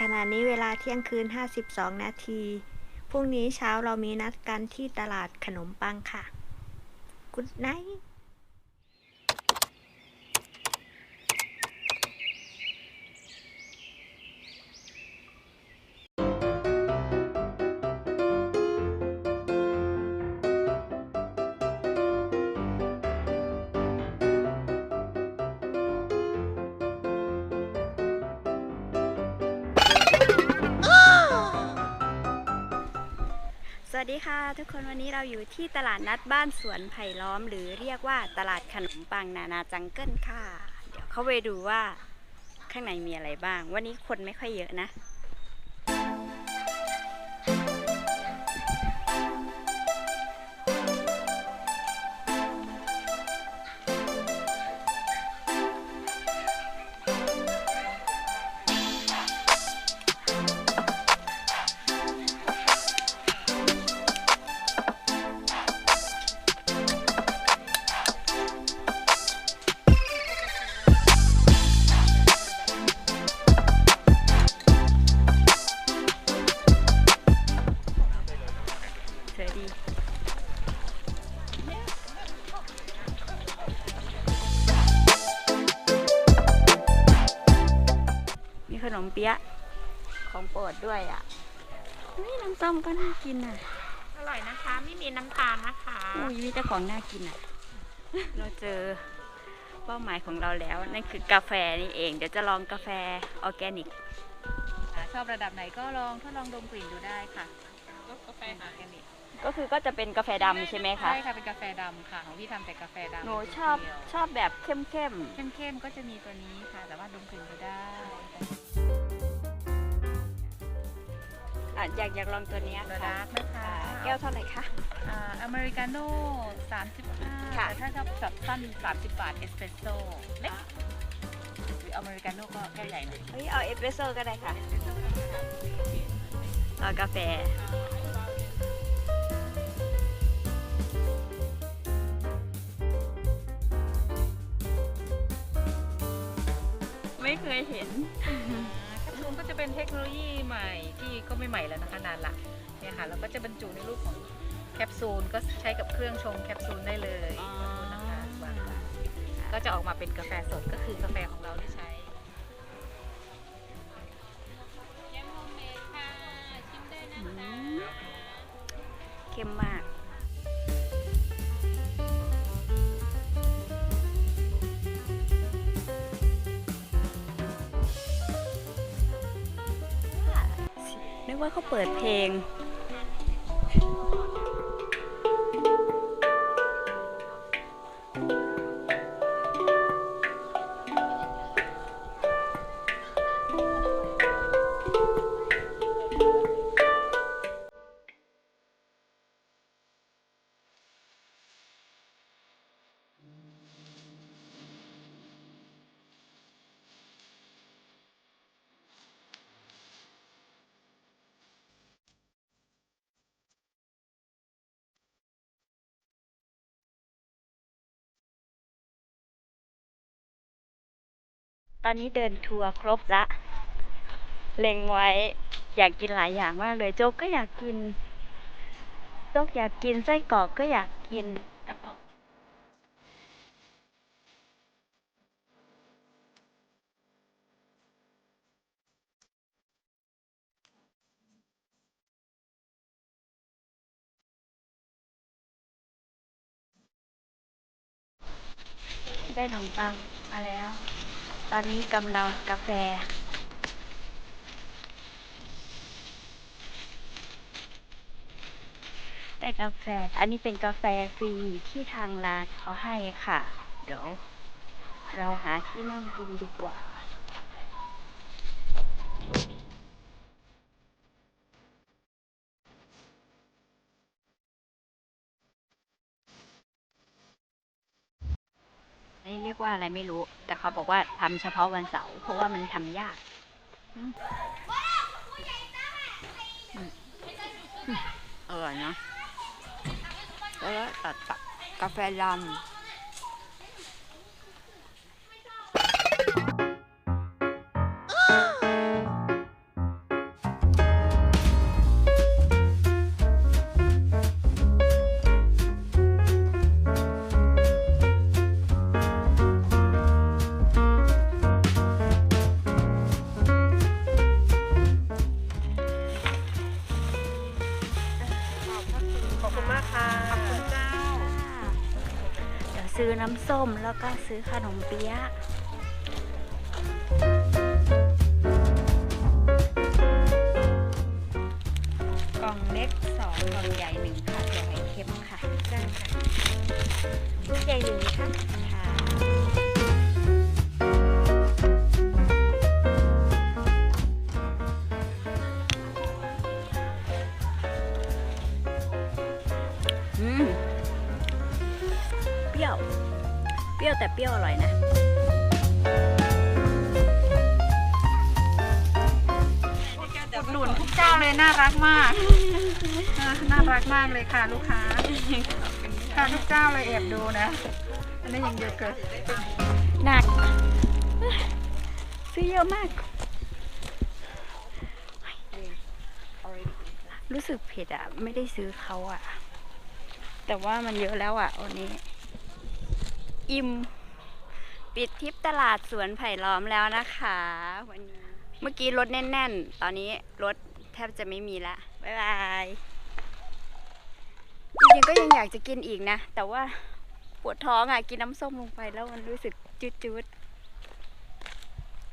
ขณะนี้เวลาเที่ยงคืน 52 นาที พรุ่งนี้เช้าเรามีนัดกันที่ตลาดขนมปังค่ะ กุดไนส ดีค่ะทุกคนวันนี้เราอยู่ที่ตลาดนัดบ้านสวนไผ่ล้อม หรือเรียกว่าตลาดขนมปังนานาจังเกิลค่ะ เดี๋ยวเข้าไปดูว่าข้างในมีอะไรบ้าง วันนี้คนไม่ค่อยเยอะนะ นมเปี๊ยะของโปรดด้วยอะนี่น้ำส้มก็น่ากินอะ อร่อยนะคะ ไม่มีน้ำตาลนะคะอุ้ยมีแต่ของน่ากินอะ เราเจอเป้าหมายของเราแล้ว นั่นคือกาแฟนี่เอง เดี๋ยวจะลองกาแฟออร์แกนิก ชอบระดับไหนก็ลองทดลองดมกลิ่นดูได้ค่ะรสกาแฟหาแกนิกก็คือก็จะเป็นกาแฟดำใช่ไหมคะ ใช่ค่ะเป็นกาแฟดำค่ะของพี่ทำแต่กาแฟดำหนูชอบชอบแบบเข้มเข้ม เข้มๆก็จะมีตัวนี้ค่ะ แต่ว่าดมกลิ่นดูได้ อะอยากอยากลองตัวเนี้ยระค่ะดับนะคะแก้วเท่าไหร่คะ อ่าอเมริกาโน่35ค่ะ แต่ถ้าชอบแบบสั้น 30 บาท เอสเปรสโซ่เล็กหรืออเมริกาโน่ก็แก้วใหญ่หน่อยเฮ้ยเอาเอสเปรสโซ่ก็ได้ค่ะ เอากาแฟ ไม่เคยเห็นแคปซูลก็จะ เป็นเทคโนโลยีใหม่ที่ก็ไม่ใหม่แล้วนะคะนานละเนี่ยค่ะเราก็จะบรรจุในรูปของแคปซูลก็ใช้กับเครื่องชงแคปซูลได้เลยนะคะวางก็จะออกมาเป็นกาแฟสดก็คือกาแฟของเราที่ใช้ นึกว่าเขาเปิดเพลง อนนี้เดินทัวร์ครบละ เล็งไว้ อยากกินหลายอย่างมากเลยโจ๊กก็อยากกินโจ๊กอยากกินไส้กรอกก็อยากกินได้ขนมปังมาแล้ว ตอนนี้กำลังกาแฟ ได้กาแฟ อันนี้เป็นกาแฟฟรีที่ทางร้านเขาให้ค่ะ เดี๋ยว เราหาที่นั่งกินดีกว่า อันนี้ เรียกว่าอะไรไม่รู้ แต่เขาบอกว่าทำเฉพาะวันเสาร์เพราะว่ามันทำยากอืมอืมอืมอร่อยเนาะแล้วก็ตัดกับกาแฟดำ น้ำส้มแล้วก็ซื้อขนมเปี๊ยะ รี้ยว เปรี้ยวแต่เปรี้ยวอร่อยนะอุดหนุนทุกเจ้าเลยน่ารักมากอะน่ารักมากเลยค่ะลูกค้าค่ะทุกเจ้าเลยแอบดูนะ อันนี้ยังเยอะเกินหนักซื้อเยอะมาก รู้สึกเผ็ดอะ ไม่ได้ซื้อเขาอะ แต่ว่ามันเยอะแล้วอะวันนี้ อิ่ม ปิดทริปตลาดสวนไผ่ล้อมแล้วนะคะ วันนี้ เมื่อกี้รถแน่น ๆ ตอนนี้รถแทบจะไม่มีละบ๊ายบายจริงๆก็ยังอยากจะกินอีกนะ แต่ว่าปวดท้องอะ กินน้ำส้มลงไปแล้วมันรู้สึกจืดๆ